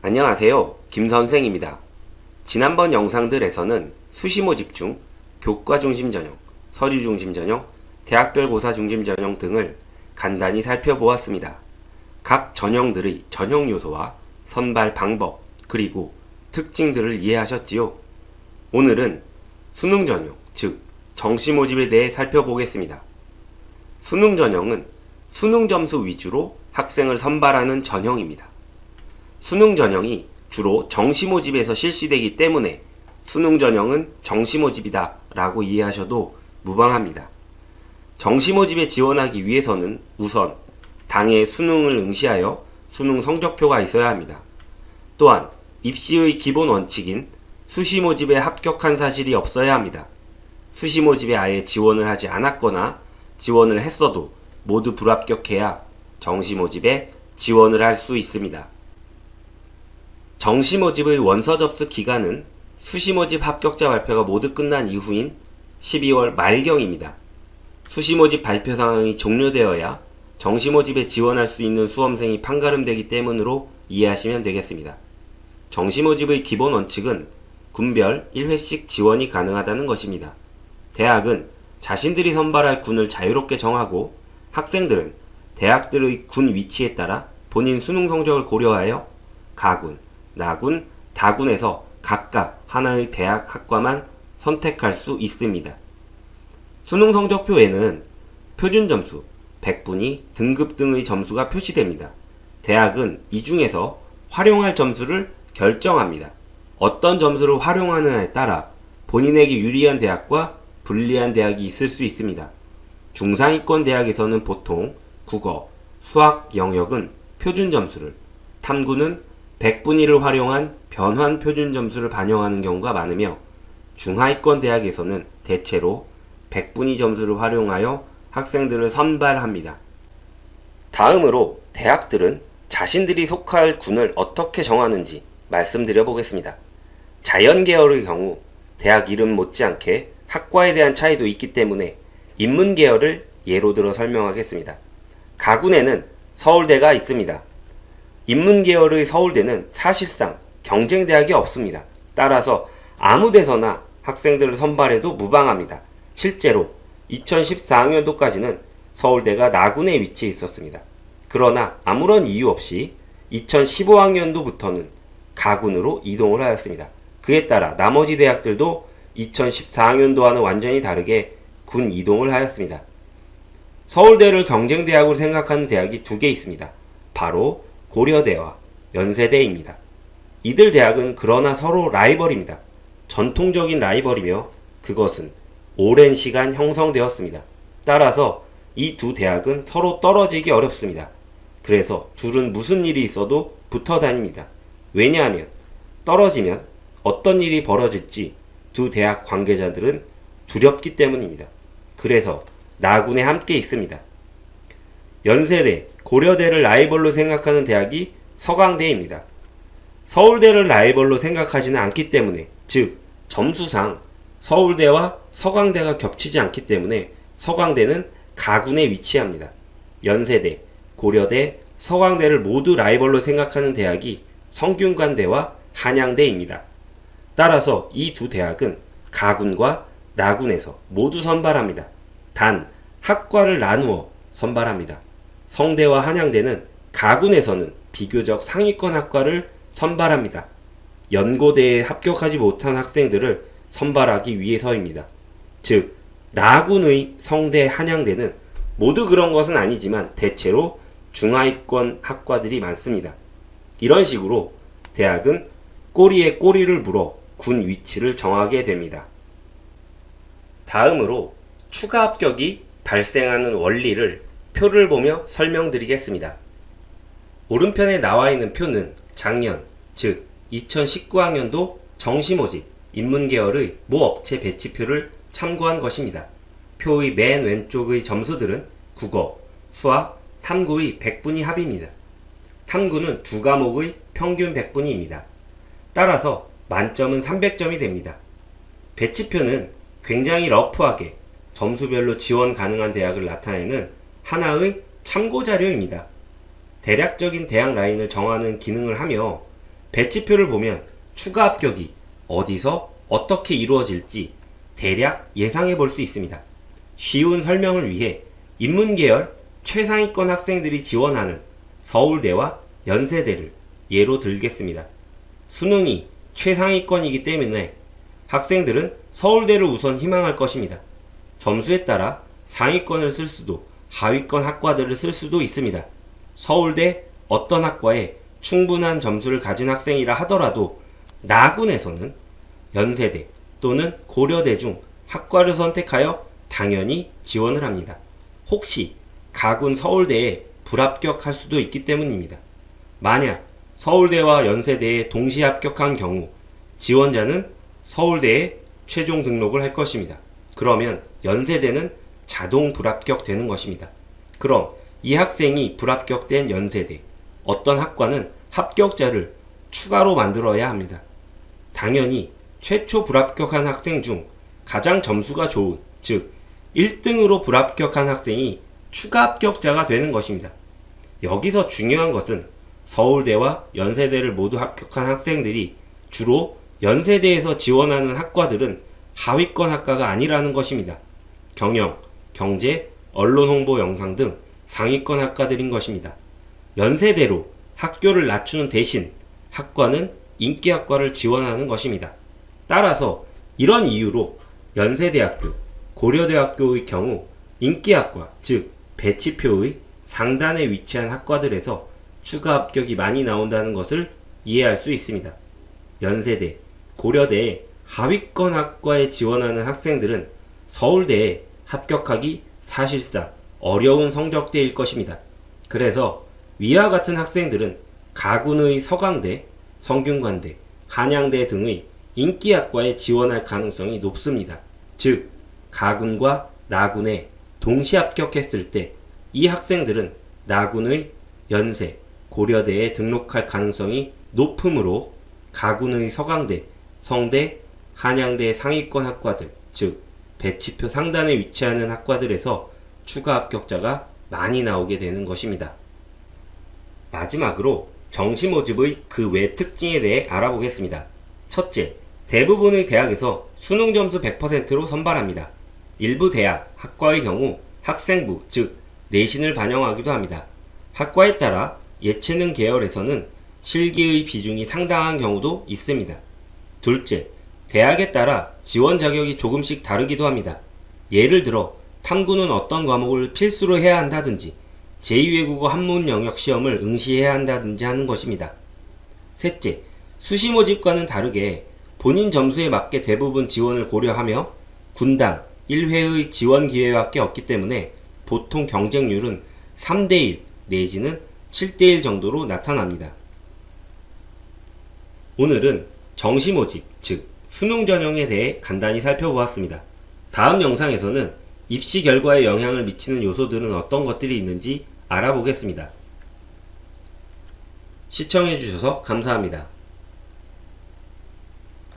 안녕하세요. 김선생입니다. 지난번 영상들에서는 수시 모 집 중 교과 중심 전형, 서류 중심 전형, 대학별 고사 중심 전형 등을 간단히 살펴보았습니다. 각 전형들의 전형 요소와 선발 방법, 그리고 특징들을 이해하셨지요? 오늘은 수능 전형, 즉 정시 모집에 대해 살펴보겠습니다. 수능 전형은 수능 점수 위주로 학생을 선발하는 전형입니다. 수능 전형이 주로 정시 모집에서 실시되기 때문에 수능 전형은 정시 모집이다 라고 이해하셔도 무방합니다. 정시 모집에 지원하기 위해서는 우선 당해 수능을 응시하여 수능 성적표가 있어야 합니다. 또한 입시의 기본 원칙인 수시 모집에 합격한 사실이 없어야 합니다. 수시 모집에 아예 지원을 하지 않았거나 지원을 했어도 모두 불합격해야 정시 모집에 지원을 할 수 있습니다. 정시 모집의 원서 접수 기간은 수시 모집 합격자 발표가 모두 끝난 이후인 12월 말경입니다. 수시 모집 발표 상황이 종료되어야 정시 모집에 지원할 수 있는 수험생이 판가름되기 때문으로 이해하시면 되겠습니다. 정시 모집의 기본 원칙은 군별 1회씩 지원이 가능하다는 것입니다. 대학은 자신들이 선발할 군을 자유롭게 정하고 학생들은 대학들의 군 위치에 따라 본인 수능 성적을 고려하여 가군, 나군, 다군에서 각각 하나의 대학 학과만 선택할 수 있습니다. 수능 성적표에는 표준 점수, 100분위, 등급 등의 점수가 표시됩니다. 대학은 이 중에서 활용할 점수를 결정합니다. 어떤 점수를 활용하느냐에 따라 본인에게 유리한 대학과 불리한 대학이 있을 수 있습니다. 중상위권 대학에서는 보통 국어, 수학 영역은 표준 점수를, 탐구는 100분위를 활용한 변환 표준 점수를 반영하는 경우가 많으며 중하위권 대학에서는 대체로 100분위 점수를 활용하여 학생들을 선발합니다. 다음으로 대학들은 자신들이 속할 군을 어떻게 정하는지 말씀드려 보겠습니다. 자연 계열의 경우 대학 이름 못지않게 학과에 대한 차이도 있기 때문에 인문 계열을 예로 들어 설명하겠습니다. 가군에는 서울대가 있습니다. 인문 계열의 서울대는 사실상 경쟁 대학이 없습니다. 따라서 아무 데서나 학생들을 선발해도 무방합니다. 실제로 2014학년도까지는 서울대가 나군에 위치해 있었습니다. 그러나 아무런 이유 없이 2015학년도부터는 가군으로 이동을 하였습니다. 그에 따라 나머지 대학들도 2014학년도와는 완전히 다르게 군 이동을 하였습니다. 서울대를 경쟁대학으로 생각하는 대학이 두 개 있습니다. 바로 고려대와 연세대입니다. 이들 대학은 그러나 서로 라이벌입니다. 전통적인 라이벌이며 그것은 오랜 시간 형성되었습니다. 따라서 이 두 대학은 서로 떨어지기 어렵습니다. 그래서 둘은 무슨 일이 있어도 붙어 다닙니다. 왜냐하면 떨어지면 어떤 일이 벌어질지 두 대학 관계자들은 두렵기 때문입니다. 그래서 나군에 함께 있습니다. 연세대, 고려대를 라이벌로 생각하는 대학이 서강대입니다. 서울대를 라이벌로 생각하지는 않기 때문에, 즉, 점수상 서울대와 서강대가 겹치지 않기 때문에 서강대는 가군에 위치합니다. 연세대, 고려대, 서강대를 모두 라이벌로 생각하는 대학이 성균관대와 한양대입니다. 따라서 이 두 대학은 가군과 나군에서 모두 선발합니다. 단 학과를 나누어 선발합니다. 성대와 한양대는 가군에서는 비교적 상위권 학과를 선발합니다. 연고대에 합격하지 못한 학생들을 선발하기 위해서입니다. 즉, 나군의 성대 한양대는 모두 그런 것은 아니지만 대체로 중하위권 학과들이 많습니다. 이런 식으로 대학은 꼬리에 꼬리를 물어 군 위치를 정하게 됩니다. 다음으로 추가 합격이 발생하는 원리를 표를 보며 설명드리겠습니다. 오른편에 나와 있는 표는 작년, 즉 2019학년도 정시모집 인문계열의 모 업체 배치표를 참고한 것입니다. 표의 맨 왼쪽의 점수들은 국어, 수학, 탐구의 100분위 합입니다. 탐구는 두 과목의 평균 100분위입니다. 따라서 만점은 300점이 됩니다. 배치표는 굉장히 러프하게 점수별로 지원 가능한 대학을 나타내는 하나의 참고 자료입니다. 대략적인 대학 라인을 정하는 기능을 하며 배치표를 보면 추가 합격이 어디서 어떻게 이루어질지 대략 예상해 볼 수 있습니다. 쉬운 설명을 위해 인문계열 최상위권 학생들이 지원하는 서울대와 연세대를 예로 들겠습니다. 수능이 최상위권이기 때문에 학생들은 서울대를 우선 희망할 것입니다. 점수에 따라 상위권을 쓸 수도 하위권 학과들을 쓸 수도 있습니다. 서울대 어떤 학과에 충분한 점수를 가진 학생이라 하더라도 나군에서는 연세대 또는 고려대 중 학과를 선택하여 당연히 지원을 합니다. 혹시 가군 서울대에 불합격할 수도 있기 때문입니다. 만약 서울대와 연세대에 동시에 합격한 경우 지원자는 서울대에 최종 등록을 할 것입니다. 그러면 연세대는 자동 불합격되는 것입니다. 그럼 이 학생이 불합격된 연세대 어떤 학과는 합격자를 추가로 만들어야 합니다. 당연히 최초 불합격한 학생 중 가장 점수가 좋은 즉 1등으로 불합격한 학생이 추가 합격자가 되는 것입니다. 여기서 중요한 것은 서울대와 연세대를 모두 합격한 학생들이 주로 연세대에서 지원하는 학과들은 하위권 학과가 아니라는 것입니다. 경영, 경제, 언론 홍보 영상 등 상위권 학과들인 것입니다. 연세대로 학교를 낮추는 대신 학과는 인기학과를 지원하는 것입니다. 따라서 이런 이유로 연세대학교, 고려대학교의 경우 인기학과, 즉 배치표의 상단에 위치한 학과들에서 추가 합격이 많이 나온다는 것을 이해할 수 있습니다. 연세대, 고려대의 하위권 학과에 지원하는 학생들은 서울대에 합격하기 사실상 어려운 성적대일 것입니다. 그래서 위와 같은 학생들은 가군의 서강대, 성균관대, 한양대 등의 인기학과에 지원할 가능성이 높습니다. 즉, 가군과 나군에 동시 합격했을 때 이 학생들은 나군의 연세, 고려대에 등록할 가능성이 높으므로 가군의 서강대, 성대, 한양대 상위권 학과들, 즉 배치표 상단에 위치하는 학과들에서 추가 합격자가 많이 나오게 되는 것입니다. 마지막으로 정시 모집의 그 외 특징에 대해 알아보겠습니다. 첫째, 대부분의 대학에서 수능 점수 100%로 선발합니다. 일부 대학, 학과의 경우 학생부, 즉 내신을 반영하기도 합니다. 학과에 따라 예체능 계열에서는 실기의 비중이 상당한 경우도 있습니다. 둘째, 대학에 따라 지원 자격이 조금씩 다르기도 합니다. 예를 들어 탐구는 어떤 과목을 필수로 해야 한다든지 제2외국어 한문 영역 시험을 응시해야 한다든지 하는 것입니다. 셋째, 수시 모집과는 다르게 본인 점수에 맞게 대부분 지원을 고려하며 군당 1회의 지원 기회밖에 없기 때문에 보통 경쟁률은 3대1 내지는 7대1 정도로 나타납니다. 오늘은 정시 모집, 즉 수능 전형에 대해 간단히 살펴보았습니다. 다음 영상에서는 입시 결과에 영향을 미치는 요소들은 어떤 것들이 있는지 알아보겠습니다. 시청해주셔서 감사합니다.